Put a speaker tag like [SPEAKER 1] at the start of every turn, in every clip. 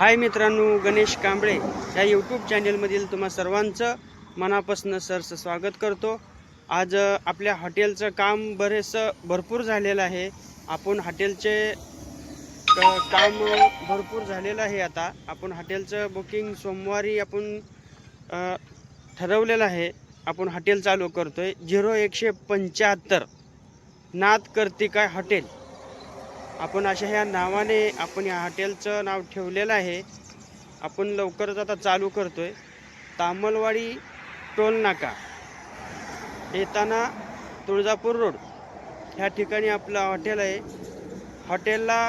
[SPEAKER 1] हाय मित्रांनो गणेश कांबळे या यूट्यूब चॅनलमधील तुम्हा सर्वांचं मनापासून सरचं स्वागत करतो. आज आपल्या हॉटेलचं काम बरेचसं भरपूर झालेलं आहे. आपण हॉटेलचे काम भरपूर झालेलं आहे आता. आपण हॉटेलचं बुकिंग सोमवारी आपण ठरवलेलं आहे. आपण हॉटेल चालू करतो आहे झिरो एकशे पंच्याहत्तर नाथ कर्तिकाय हॉटेल. आपण अशा ह्या नावाने आपण या हॉटेलचं नाव ठेवलेलं आहे. आपण लवकरच आता चालू करतोय. तामलवाडी टोल नाका. येताना तुळजापूर रोड. ह्या ठिकाणी आपलं हॉटेल आहे. हॉटेलला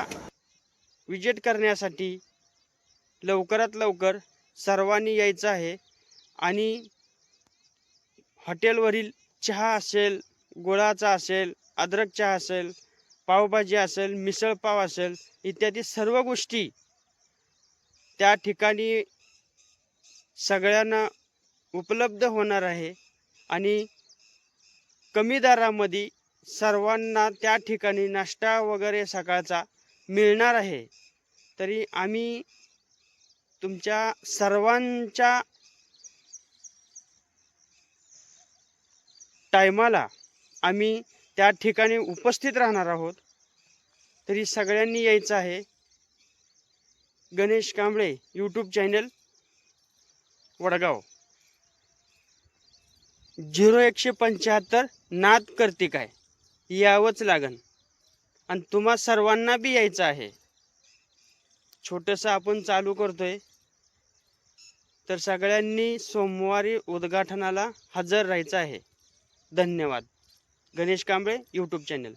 [SPEAKER 1] विजिट करण्यासाठी लवकरात लवकर सर्वांनी यायचं आहे आणि हॉटेलवरील चहा असेल गुळाचा असेल अद्रक चहा असेल पावभाजी असेल मिसळपाव असेल इत्यादी सर्व गोष्टी त्या ठिकाणी सगळ्यांना उपलब्ध होणार आहे. आणि कमी दरामध्ये सर्वांना त्या ठिकाणी नाश्ता वगैरे सकाळचा मिळणार आहे. तरी आम्ही तुमच्या सर्वांच्या टायमाला आम्ही त्या ठिकाणी उपस्थित राहणार आहोत. तरी सगळ्यांनी यायचं आहे. Ganesh Kamble YouTube channel Vadgaon. Zero एकशे पंच्याहत्तर नाद करते आहे यावंच लागन. आणि तुम्हा सर्वांना बी यायचं आहे. छोटंसं आपण चालू करतोय. तर सगळ्यांनी सोमवारी उद्घाटनाला हजर राहायचं आहे. धन्यवाद. Ganesh Kamble YouTube channel